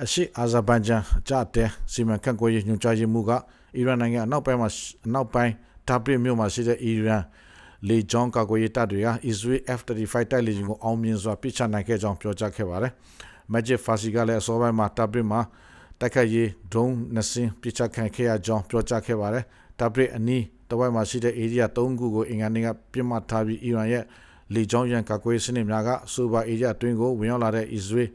အရှိအာဇာဘိုင်ဂျန်အကြတဲ့စီမံခန့်ခွဲရေးညွှန်ကြားရေးမှူးကအီရန်နိုင်ငံအနောက်ပိုင်းမှာအနောက်ပိုင်းတာပရစ်မြို့မှာရှိတဲ့အီရန်လေကြောင်းကာကွယ်ရေးတပ်တွေဟာ Israel F-35 တိုက်လေယာဉ်ကိုအောင်မြင်စွာပစ်ချနိုင်ခဲ့ကြောင်းပြောကြားခဲ့ပါတယ်။ Majid Fasi ကလည်းအစောပိုင်းမှာတာပရစ်မှာတိုက်ခတ်ရေး drone နှစ်စင်းပစ်ချခံခဲ့ရကြောင်းပြောကြားခဲ့ပါတယ်။တာပရစ်အနီးတဝိုက်မှာရှိတဲ့ area 3ခုကိုအင်္ဂါနေ့ကပြစ်မှတ်ထားပြီးအီရန်ရဲ့လေကြောင်းရန်ကာကွယ်ရေးစနစ်များကဆိုပါ area အတွင်းကိုဝင်ရောက်လာတဲ့ Israel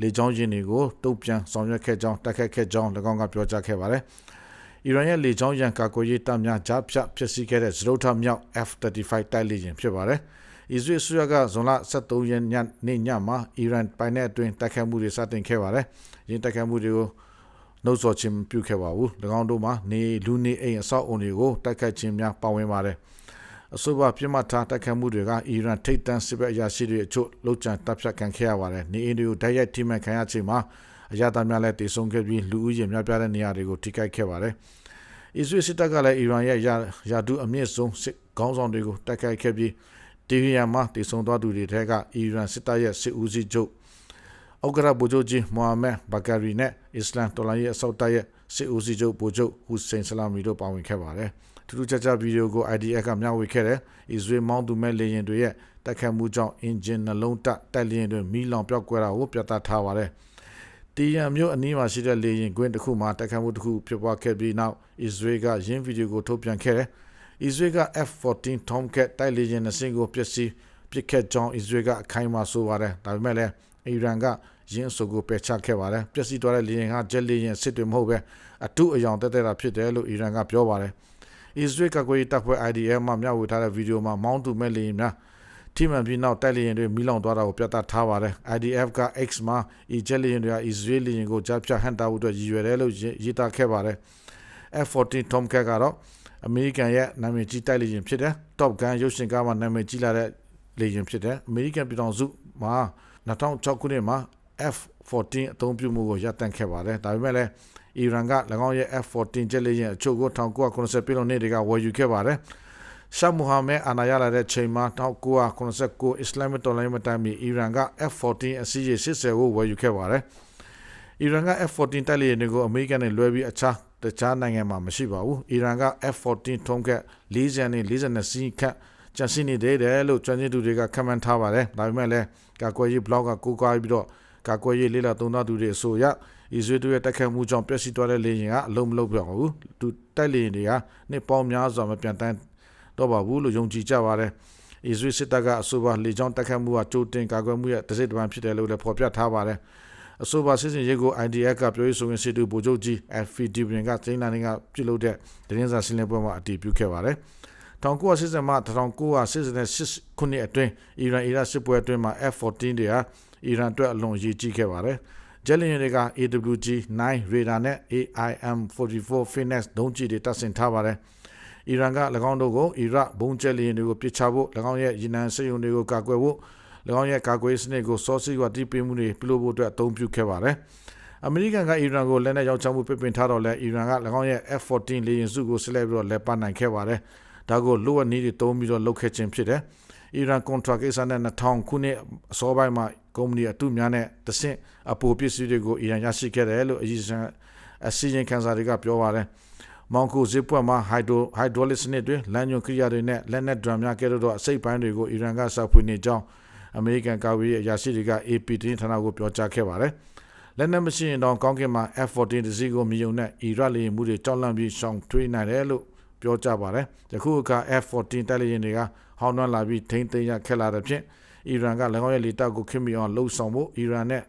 လေကြောင်းရင်းတွေကိုတုံ့ပြန်ဆောင်ရွက်ခဲ့ကြောင်းတိုက်ခတ်ခဲ့ကြောင်း၎င်းကပြောကြားခဲ့ပါတယ်။အီရန်ရဲ့လေကြောင်းရန်ကာကွယ်ရေးတပ်များကြားဖြတ်ဖြစ်စည်းခဲ့တဲ့စရုပ်ထမြောက် F-35 တိုက်လေယာဉ်ဖြစ်ပါတယ်။အစ္စရေးဆိုရကဇွန်လ23ရက်ညနေ့ညမှာအီရန်ပိုင်နယ်အတွင်းတိုက်ခိုက်မှုတွေစတင်ခဲ့ပါတယ်။ယင်းတိုက်ခိုက်မှုတွေကိုနှုတ်ဆော်ခြင်းပြုခဲ့ပါဘူး။၎င်းတို့မှာနေလူနေအိမ်အဆောက်အုံတွေကိုတိုက်ခိုက်ခြင်းများပါဝင်ပါတယ်။ အဆိုပါပြစ်မှတ်ထားတိုက်ခိုက်မှုတွေကအီရန်ထိပ်တန်းစစ်ဘက်အရာရှိတွေအချို့လှုပ်ကြံတပ်ဖြတ်ခံခဲ့ရပါတယ်။နေအိမ်တွေကိုတိုက်ရိုက်ထိမှန်ခံရချိန်မှာအရသာများလည်းတည်ဆုံခဲ့ပြီးလူဦးရေများပြားတဲ့နေရာတွေကိုထိခိုက်ခဲ့ပါတယ်။အစ္စရေးစစ်တပ်ကလည်းအီရန်ရဲ့ယာဒူအမြင့်ဆုံးစစ်ခေါင်းဆောင်တွေကိုတိုက်ခိုက်ခဲ့ပြီးတီဗီယမ်မှာတည်ဆုံသွားသူတွေထဲကအီရန်စစ်တပ်ရဲ့စစ်ဦးစီးချုပ်အောက်ကရဘူဂျိုဂျီမိုဟာမက်ဘကာရီနဲ့အစ္စလမ်တော်လိုင်းရဲ့အစောက်တပ်ရဲ့ စစ်ဦးစီးချုပ်ဘူဂျိုဟူစိန်ဆလာမီတို့ပါဝင်ခဲ့ပါတယ်။ထူးထူးခြားခြားဗီဒီယိုကို IDF ကမျှဝေခဲ့တယ်။အစ္စရေးမောင်းသူမဲ့လေယာဉ်တွေရဲ့တိုက်ခတ်မှုကြောင့်အင်ဂျင်နှလုံးတက်တိုက်လေယာဉ်တွေမီးလောင်ပြောက်ကွဲတာကိုပြသထားပါတယ်။တီယန်မြို့အနီးမှာရှိတဲ့လေယာဉ်ကွင်းတစ်ခုမှာတိုက်ခတ်မှုတစ်ခုဖြစ်ပွားခဲ့ပြီးနောက်အစ္စရေးကယင်းဗီဒီယိုကိုထုတ်ပြန်ခဲ့တယ်။အစ္စရေးက F14 Tomcat တိုက်လေယာဉ်နှစ်စင်းကိုပျက်စီးပစ်ခတ်ကြောင်းအစ္စရေးကအခိုင်အမာဆိုပါတယ်။ဒါပေမဲ့လည်းအီရန်က ရင်းဆိုကိုပယ်ချခဲ့ပါတယ်။ပျက်စီးသွားတဲ့လေယာဉ်ကဂျက်လေယာဉ်စစ်တွေမဟုတ်ပဲအထုအယောင်တက်တက်တာဖြစ်တယ်လို့အီရန်ကပြောပါတယ်။အစ္စရေးကကွေးတပ်ဖွဲ့ IDF မှမျှဝေထားတဲ့ဗီဒီယိုမှာမောင်းသူမဲ့လေယာဉ်များထိမှန်ပြီးနောက်တိုက်လေယာဉ်တွေမီးလောင်သွားတာကိုပြသထားပါတယ် IDF က X မှာအီဂျက်လေယာဉ်တွေကအစ္စရေးလေယာဉ်ကိုကြားဖြတ်ဟန်တာဖို့အတွက်ရည်ရွယ်တယ်လို့ရေးသားခဲ့ပါတယ် F14 Tomcat ကတော့အမေရိကန်ရဲ့နာမည်ကြီးတိုက်လေယာဉ်ဖြစ်တယ် Top Gun ရုပ်ရှင်ကားမှာနာမည်ကြီးလာတဲ့လေယာဉ်ဖြစ်တယ်အမေရိကန်ပြည်ထောင်စုမှာ2006ခုနှစ်မှာ F14 အသုံးပြုမှုကိုရပ်တန့်ခဲ့ပါတယ်ဒါပေမဲ့လည်းအီရန်က၎င်းရဲ့ F14 ဂျက်လေယာဉ်အချို့ကို1990ပြည်လုံးနှစ်တွေကဝယ်ယူခဲ့ပါတယ်။ရှာမူဟာမက်အာနာရလာတဲ့ချိန်မှာ1989အစ္စလာမတော်လိုင်းမတိုင်မီအီရန်က F14 အစီးရေ80ကိုဝယ်ယူခဲ့ပါတယ်။အီရန်က F14 တိုက်လေယာဉ်တွေကိုအမေရိကန်နဲ့လွဲပြီးအခြားတခြားနိုင်ငံမှာမရှိပါဘူး။အီရန်က F14 ထုံးက40နဲ့42စီးခန့်ကျန်ရှိနေတယ်လို့ကျွမ်းကျင်သူတွေကခန့်မှန်းထားပါတယ်။ဒါပေမဲ့လည်းကာကွယ်ရေးဘလော့ကကိုးကားပြီးတော့ ကာကွယ်ရေးလေးလာသုံးသားသူတွေအဆိုအရအစ္စရေးတို့ရဲ့တိုက်ခိုက်မှုကြောင့်ပျက်စီးသွားတဲ့လေယာဉ်ကအလုံးမလုံးပြောင်းဘူးသူတိုက်လေယာဉ်တွေကနှစ်ပေါင်းများစွာမပြန်တမ်းတော့ပါဘူးလို့ယုံကြည်ကြပါတယ်အစ္စရေးစစ်တပ်ကအဆိုပါလေကြောင်းတိုက်ခိုက်မှုကကြိုတင်ကာကွယ်မှုရဲ့တစ်စိတ်တစ်ပိုင်းဖြစ်တယ်လို့လည်းဖော်ပြထားပါတယ်အဆိုပါစစ်စင်ရေးကို IDF ကပြောရေးဆိုရင်စစ်တူဗိုလ်ချုပ်ကြီး FPD ပြင်ကကျင်းလာနေကပြုလုပ်တဲ့တင်းစာရှင်းလင်းပွဲမှာအတည်ပြုခဲ့ပါတယ်1980မှ1988ခုနှစ်အတွင်းအီရန်အီရတ်စစ်ပွဲအတွင်းမှာ F14 တွေဟာ အီရန်အတွက်အလွန်အရေးကြီးခဲ့ပါတယ်။ဂျက်လီယန်တွေက AWG 9 radar နဲ့ AIM44 Phoenix ဒုံးကျည်တွေတပ်ဆင်ထားပါတယ်။အီရန်က၎င်းတို့ကိုအီရတ်ဘုံဂျက်လီယန်တွေကိုပစ်ချဖို့၎င်းရဲ့ရည်နံစက်ရုံတွေကိုကာကွယ်ဖို့၎င်းရဲ့ကာကွယ်စနစ်ကိုစောစီးစွာတည်ပြီးမှုတွေပြုလုပ်ဖို့အတွက်အသုံးပြုခဲ့ပါတယ်။အမေရိကန်ကအီရန်ကိုလက်နက်ရောင်းချမှုပြပင်ထားတော့လဲအီရန်က၎င်းရဲ့ F14 လေယာဉ်စုကိုဆက်လက်ပြီးတော့လက်ပတ်နိုင်ခဲ့ပါတယ်။ဒါကိုလိုအပ်နည်းတွေသုံးပြီးတော့လုပ်ခဲ့ခြင်းဖြစ်တယ်။အီရန်ကွန်ထရာကိစ္စနဲ့2000ခုနှစ်အစောပိုင်းမှာ ကုမ္ပဏီအတုများနဲ့တဆင့်အပိုပစ္စည်းတွေကိုအီရန်ရရှိခဲ့တယ်လို့အကြီးစံအစီရင်ခံစာတွေကပြောပါတယ်။မောင်ကူဇစ်ပွက်မှာဟိုက်ဒရိုဟိုက်ဒရိုလစ်စနစ်တွေလမ်းညွန်ကိရိယာတွေနဲ့လက်နက်ဒရမ်များကဲ့သို့သောအစိတ်ပိုင်းတွေကိုအီရန်ကစောက်ဖွေနေကြောင်းအမေရိကန်ကာဝေးအရာရှိတွေက AP တင်းဌာနကိုပြောကြားခဲ့ပါတယ်။လက်နက်မရှိရင်တော့ကောင်းကင်မှာ F14 တစီးကိုမြုံနဲ့အီရတ်လေမှုတွေကြောက်လန့်ပြီးရှောင်ထွေးနိုင်တယ်လို့ပြောကြပါတယ်။ယခုအခါ F14 တိုက်လေယာဉ်တွေကဟောင်းနှွမ်းလာပြီးထိမ့်သိမ်းရခက်လာတဲ့ဖြင့် အီရန်က၎င်းရဲ့လေတပ်ကိုခင်မီအောင်လှုံ့ဆော်ဖို့အီရန်နဲ့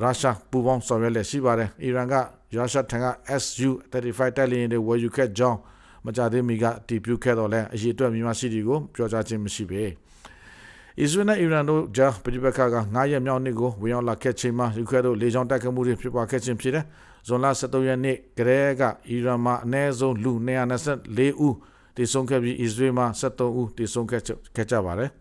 ရုရှားပူးပေါင်းဆောင်ရွက်လက်ရှိပါတယ်အီရန်ကရုရှားထံက SU-35 တိုက်လေယာဉ်တွေဝယ်ယူခဲ့ကြောင်းမကြသေးမီကတည်ပြုခဲ့တော့လဲအရေးအတွက်မြန်မာစီတီကိုပြောကြားခြင်းမရှိပေအစ္စရေးနဲ့အီရန်တို့ကြားပဋိပက္ခက9ရက်မြောက်နေ့ကိုဝင်ရောက်လာခဲ့ချိန်မှာယူကရိန်းတို့လေကြောင်းတိုက်ခိုက်မှုတွေဖြစ်ပွားခဲ့ခြင်းဖြစ်တယ်။ဇွန်လ23ရက်နေ့ကလေးကအီရန်မှာအနည်းဆုံးလူ224ဦးတည်ဆုံခဲ့ပြီးအစ္စရေးမှာ73ဦးတည်ဆုံခဲ့ကြပါတယ်။